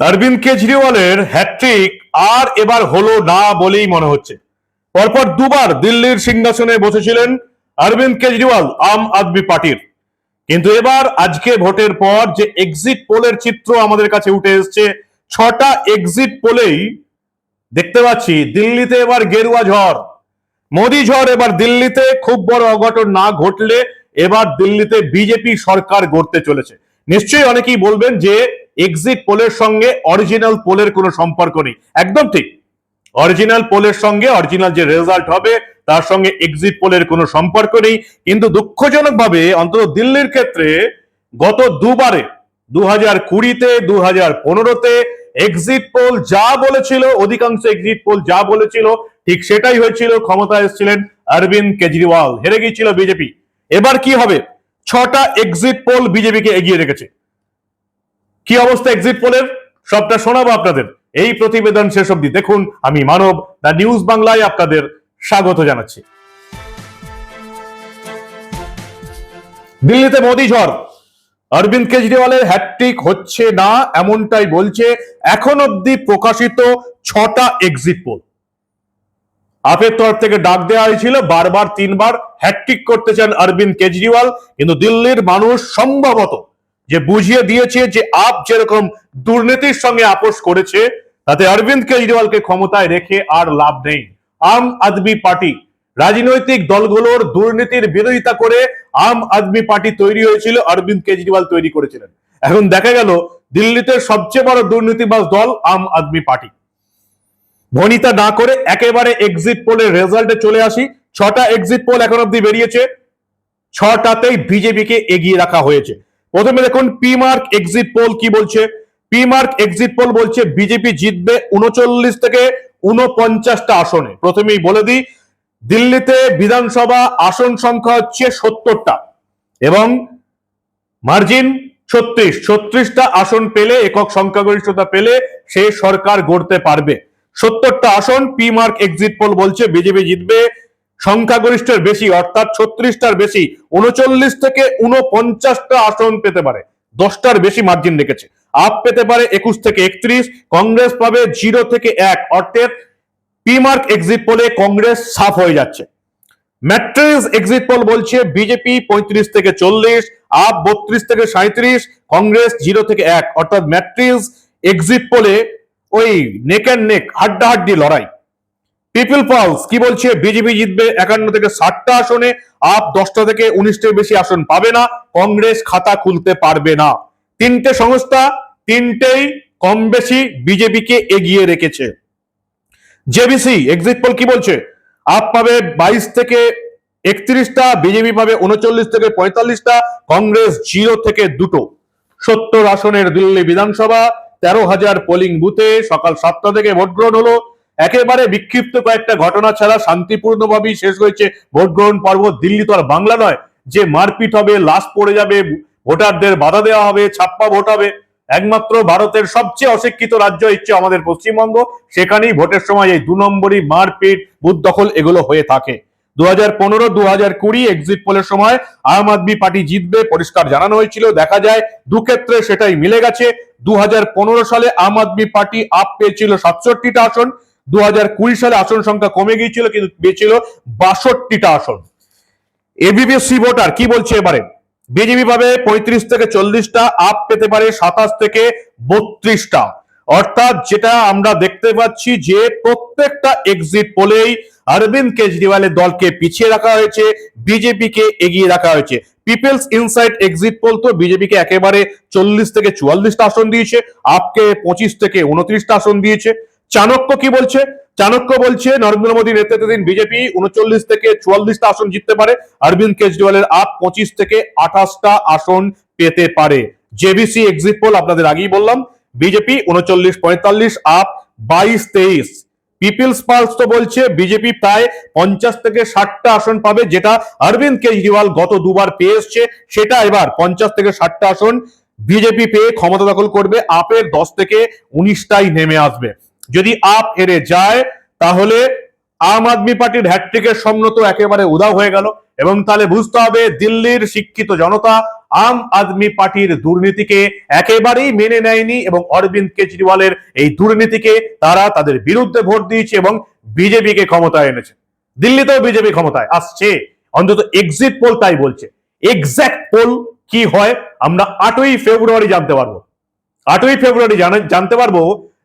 Aurobindo কেজরিওয়ালের hat trick আর এবার হলো না বলেই মনে হচ্ছে। পরপর দুবার দিল্লির সিংহাসনে বসেছিলেন অরবিন্দ কেজরিওয়াল আম আদমি পার্টির। কিন্তু এবার আজকে ভোটের পর যে এক্সিট পোলের চিত্র আমাদের কাছে উঠে এসছে, ছটা এক্সিট পোলেই দেখতে পাচ্ছি দিল্লিতে এবার গেরুয়া ঝড়। মোদি ঝড় এবার দিল্লিতে, খুব বড় অঘটন না ঘটলে এবার দিল্লিতে বিজেপি সরকার গড়তে চলেছে। নিশ্চয়ই অনেকেই বলবেন যে এক্সিট পোলের সঙ্গে অরিজিনাল পোলের কোনো সম্পর্ক নেই। একদম ঠিক। অরিজিনাল পোলের সঙ্গে অরিজিনাল যে রেজাল্ট হবে, তার সঙ্গে এক্সিট পোলের কোনো সম্পর্ক নেই। কিন্তু দুঃখজনকভাবে অন্তত দিল্লির ক্ষেত্রে গত দুবারে দু হাজার কুড়িতে দু হাজার পনেরোতে এক্সিট পোল যা বলেছিল, অধিকাংশ এক্সিট পোল যা বলেছিল, ঠিক সেটাই হয়েছিল। ক্ষমতায় এসেছিলেন অরবিন্দ কেজরিওয়াল। হেরে গিয়েছিল বিজেপি। এবার কি হবে? ছটা এক্সিট পোল বিজেপিকে এগিয়ে রেখেছে। কি অবস্থা এক্সিট পোলের সবটা শোনাবো আপনাদের। এই প্রতিবেদন শেষ অবধি দেখুন। আমি মানব দা নিউজ বাংলায় আপনাদের স্বাগত জানাচ্ছি। দিল্লিতে মোদি ঝড়। অরবিন্দ কেজরিওয়ালের হ্যাটট্রিক হচ্ছে না, এমনটাই বলছে এখন অবধি প্রকাশিত ছটা এক্সিট পোল আপের তরফ থেকে ডাক দেওয়া হয়েছিল, বারবার তিনবার হ্যাট্রিক করতে চান অরবিন্দ কেজরিওয়াল, কিন্তু দিল্লির মানুষ সম্ভবত যে বুঝিয়ে দিয়েছে যে আপ যেরকম দুর্নীতির সঙ্গে আপোষ করেছে, তাতে অরবিন্দ কেজরিওয়ালকে ক্ষমতায় রেখে আর লাভ নেই। আম আদমি পার্টি, রাজনৈতিক দলগুলোর দুর্নীতির বিরোধিতা করে আম আদমি পার্টি তৈরি হয়েছিল, অরবিন্দ কেজরিওয়াল তৈরি করেছিলেন। এখন দেখা গেল, দিল্লিতে সবচেয়ে বড় দুর্নীতিবাজ দল আম আদমি পার্টি। ভনিতা না করে একেবারে এক্সিট পোলের রেজাল্টে চলে আসি। ছটা এক্সিট পোল এখন অব্দি বেরিয়েছে। ছটাতেই বিজেপিকে এগিয়ে রাখা হয়েছে। প্রথমে দেখুন পি মার্ক এক্সিট পোল কি বলছে? পি মার্ক এক্সিট পোল বলছে বিজেপি জিতবে উনচল্লিশ থেকে উনপঞ্চাশটা আসনে। প্রথমেই বলে দিই, দিল্লিতে বিধানসভা আসন সংখ্যা হচ্ছে সত্তরটা এবং মার্জিন ছত্রিশ। ছত্রিশটা আসন পেলে, একক সংখ্যাগরিষ্ঠতা পেলে সে সরকার গড়তে পারবে। সত্তরটা আসন পি মার্ক এক্সিট পোল বলছে বিজেপি জিতবে সংখ্যাগরিষ্ঠের বেশি, অর্থাৎ ছত্রিশটার বেশি, উনচল্লিশ থেকে উনপঞ্চাশটা আসন পেতে পারে। দশটার বেশি মার্জিন রেখেছে। আপ পেতে পারে একুশ থেকে একত্রিশ কংগ্রেস পাবে জিরো থেকে এক, অর্থাৎ পি মার্ক এক্সিট পোলে কংগ্রেস সাফ হয়ে যাচ্ছে। ম্যাট্রিক্স এক্সিট পোল বলছে বিজেপি পঁয়ত্রিশ থেকে চল্লিশ আপ বত্রিশ থেকে সাঁত্রিশ কংগ্রেস জিরো থেকে এক, অর্থাৎ ম্যাট্রিক্স এক্সিট পোলে ওই নেক অ্যান্ড নেক হাড্ডাহাড্ডি লড়াই। পিপল পালস কি বলছে? বিজেপি জিতবে একান্ন থেকে ষাটটা আসনে, আপ দশটা থেকে উনিশটার বেশি আসন পাবে না, কংগ্রেস খাতা খুলতে পারবে না। তিনটে সংস্থা, তিনটেই কম বেশি বিজেপিকে এগিয়ে রেখেছে। জেবিসি এক্সিট পোল কি বলছে? আপ পাবে বাইশ থেকে একত্রিশটা বিজেপি পাবে উনচল্লিশ থেকে পঁয়তাল্লিশটা, কংগ্রেস জিরো থেকে দুটো। সত্তর আসনের দিল্লি বিধানসভা, তেরো হাজার পোলিং বুথে সকাল সাতটা থেকে ভোট গ্রহণ হলো। একেবারে বিক্ষিপ্ত কয়েকটা ঘটনা ছাড়া শান্তিপূর্ণভাবেই শেষ হয়েছে ভোট গ্রহণ পর্ব। দিল্লি তো আর বাংলা নয়। যে মারপিট হবে, লাশ পড়ে যাবে, ভোটারদের বাধা দেওয়া হবে, ছাপ্পা ভোট হবে, একমাত্র ভারতের সবচেয়ে অশিক্ষিত রাজ্য হচ্ছে আমাদের পশ্চিমবঙ্গ। সেখানেই ভোটের সময় এই দু নম্বরই মারপিট, বুথ দখল, এগুলো হয়ে থাকে। দু হাজার পনেরো দু হাজার কুড়ি এক্সিট পোলের সময় আম আদমি পার্টি জিতবে, পরিষ্কার জানানো হয়েছিল। দেখা যায় দু ক্ষেত্রে সেটাই মিলে গেছে। দু সালে আম আদমি পার্টি আপ পেয়েছিল সাতষট্টিটা আসন। দু হাজার কুড়ি সালে আসন সংখ্যা কমে গিয়েছিল, কিন্তু পেয়েছিল বাষট্টিটা আসন। এবিপিএসসি ভোটার কি বলছে এবারে? বিজেপি পাবে পঁয়ত্রিশ থেকে চল্লিশটা আপ পেতে পারে সাতাশ থেকে বত্রিশটা। অর্থাৎ যেটা আমরা দেখতে পাচ্ছি যে প্রত্যেকটা এক্সিট পোলেই অরবিন্দ কেজরিওয়ালের দলকে পিছিয়ে রাখা হয়েছে বিজেপিকে এগিয়ে রাখা হয়েছে। পিপলস ইনসাইড এক্সিট পোল তো বিজেপিকে একেবারে চল্লিশ থেকে চুয়াল্লিশটা আসন দিয়েছে আপকে পঁচিশ থেকে উনত্রিশটা আসন দিয়েছে। চাণক্য কি বলছে? চাণক্য বলছে, নরেন্দ্র মোদী নেতৃত্বাধীন বিজেপি উনচল্লিশ থেকে চুয়াল্লিশটা আসন জিততে পারে, অরবিন্দ কেজরিওয়ালের আপ পঁচিশ থেকে আঠাশটা আসন পেতে পারে। জেবিসি এক্সিট পোল আপনাদের আগেই বললাম, বিজেপি উনচল্লিশ, পঁয়তাল্লিশ, আপ বাইশ, তেইশ। পিপলস পালস তো বলছে, বিজেপি প্রায় পঞ্চাশ থেকে ষাটটা আসন পাবে, যেটা অরবিন্দ কেজরিওয়াল গত দুবার পেয়ে এসছে, সেটা এবার পঞ্চাশ থেকে ষাটটা আসন বিজেপি পেয়ে ক্ষমতা দখল করবে, আপের দশ থেকে উনিশটাই নেমে আসবে। যদি আপ হেরে যায়, তাহলে আম আদমি পার্টির হ্যাট্রিকের স্বপ্ন তো একেবারে উদাও হয়ে গেল। এবং তাহলে বুঝতে হবে দিল্লির শিক্ষিত জনতা আম আদমি পার্টির দুর্নীতিকে একেবারেই মেনে নেয়নি এবং অরবিন্দ কেজরিওয়ালের এই দুর্নীতিকে তারা তাদের বিরুদ্ধে ভোট দিয়েছে এবং বিজেপিকে ক্ষমতায় এনেছে। দিল্লিতেও বিজেপি ক্ষমতায় আসছে, অন্তত এক্সিট পোল তাই বলছে। এক্সাক্ট পোল কি হয়, আমরা আটই ফেব্রুয়ারি জানতে পারব। আটই ফেব্রুয়ারি জানতে পারব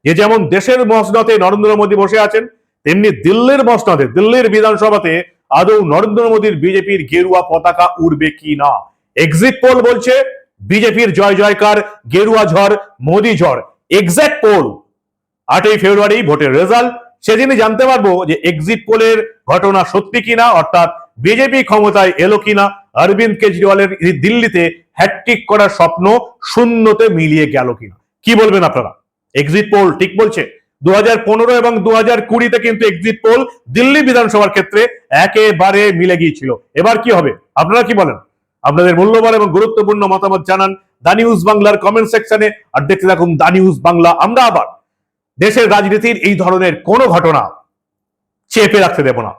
যে যেমন দেশের মসনদে নরেন্দ্র মোদী বসে আছেন, তেমনি দিল্লির মসনদে দিল্লির বিধানসভাতে আদৌ নরেন্দ্র মোদীর বিজেপির গেরুয়া পতাকা উড়বে কি না? এক্সিট পোল বলছে, বিজেপির জয় জয়কার, গেরুয়া ঝড়, মোদী ঝড়। এক্সাক্ট পোল আটই ফেব্রুয়ারি ভোটের রেজাল্ট সেদিনই জানতে পারব যে এক্সিট পোলের ঘটনা সত্যি কিনা, অর্থাৎ বিজেপি ক্ষমতায় এলো কিনা, অরবিন্দ কেজরিওয়ালের দিল্লিতে হ্যাটট্রিক করার স্বপ্ন শূন্যতে মিলিয়ে গেল কিনা। কি বলবেন আপনারা? এক্সিট পোল ঠিক বলছে? দু হাজার পনেরো এবং দু হাজার কুড়িতে কিন্তু এক্সিট পোল দিল্লি বিধানসভার ক্ষেত্রে একেবারে মিলে গিয়েছিল। এবার কি হবে? আপনারা কি বলেন? আপনাদের মূল্যবান এবং গুরুত্বপূর্ণ মতামত জানান দা নিউজ বাংলার কমেন্ট সেকশনে আর দেখতে থাকুন দা নিউজ বাংলা। আমরা আবার দেশের রাজনীতির এই ধরনের কোনো ঘটনা চেপে রাখতে দেব না।